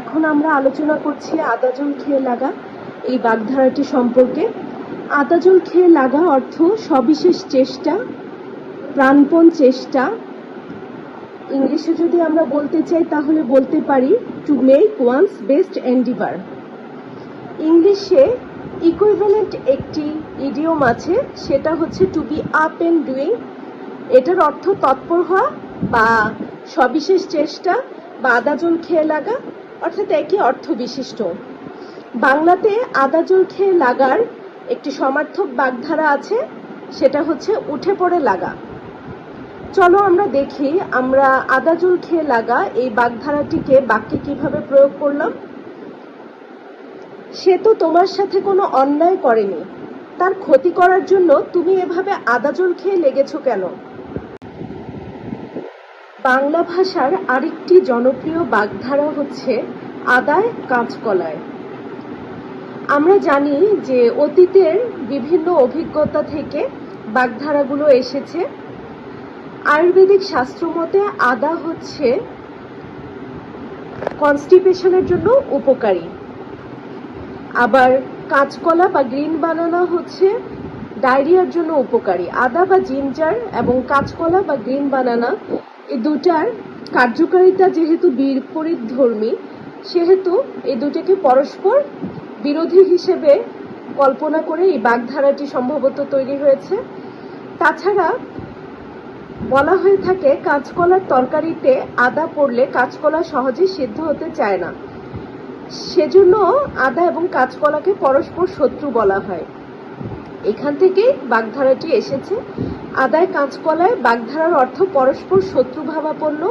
এখন আমরা আলোচনা করছি আদা জল খেয়ে লাগা, এই বাগধারাটি সম্পর্কে। আদা জল খেয়ে লাগা অর্থ সবিশেষ চেষ্টা, প্রাণপণ চেষ্টা। ইংলিশে যদি আমরা বলতে চাই, তাহলে বলতে পারি to make one's best endeavour ইংলিশে ইকুইভ্যালেন্ট একটি ইডিয়ম আছে, সেটা হচ্ছে to be up and doing এটার অর্থ তৎপর হওয়া বা সবিশেষ চেষ্টা বা আদা জল খেয়ে লাগা। অর্থাৎ একই অর্থ বিশিষ্ট। বাংলাতে আদা জল খেয়ে লাগার একটি সমার্থক বাগধারা আছে, সেটা হচ্ছে উঠে পড়ে লাগা। চলো আমরা দেখি আমরা আদা জল খেয়ে লাগা এই বাগধারাটিকে বাক্যে কীভাবে প্রয়োগ করলাম। সে তো তোমার সাথে কোনো অন্যায় করেনি। তার ক্ষতি করার জন্য তুমি এভাবে আদা জল খেয়ে লেগেছো কেন? বাংলা ভাষার আরেকটি জনপ্রিয় বাগধারা হচ্ছে আদায় কাঁচকলায়। আমরা জানি যে অতীতের বিভিন্ন অভিজ্ঞতা থেকে বাগধারাগুলো এসেছে। আয়ুর্বেদিক শাস্ত্র মতে আদা হচ্ছে কনস্টিপেশনের জন্য উপকারী। আবার কাঁচকলা বা গ্রিন বানানা হচ্ছে ডায়রিয়ার জন্য উপকারী। আদা বা জিঞ্জার এবং কাঁচকলা বা গ্রিন বানানা এই দুটার কার্যকারিতা যেহেতু বিপরীত ধর্মী, সেহেতু এই দুটোকে পরস্পর বিরোধী হিসেবে কল্পনা করে এই বাগধারাটি সম্ভবত তৈরি হয়েছে। তাছাড়া বলা হয়ে থাকে, কাঁচকলার তরকারিতে আদা পড়লে কাঁচকলা সহজে সিদ্ধ হতে চায় না। সেজন্য আদা এবং কাঁচকলাকে পরস্পর শত্রু বলা হয়। এখান থেকেই বাগধারাটি এসেছে। আদায় কাঁচকলায় বাগধারার অর্থ পরস্পর শত্রু ভাবাপন্ন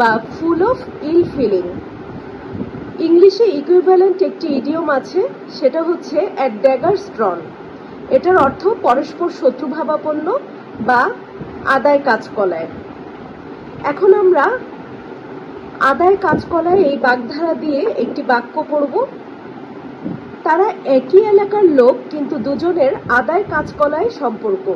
বা ফুল অফ ইল ফিলিং ইংলিশে ইকুইভ্যালেন্ট একটি ইডিয়ম আছে, সেটা হচ্ছে অ্যাট ড্যাগার স্ট্রন এটার অর্থ পরস্পর শত্রু ভাবাপন্ন বা আদায় কাঁচকলায়। এখন আমরা আদায় কাঁচকলায় এই বাগধারা দিয়ে একটি বাক্য পড়ব। তারা একই এলাকার লোক কিন্তু দুজনের আদায় কাঁচকলায় সম্পর্ক।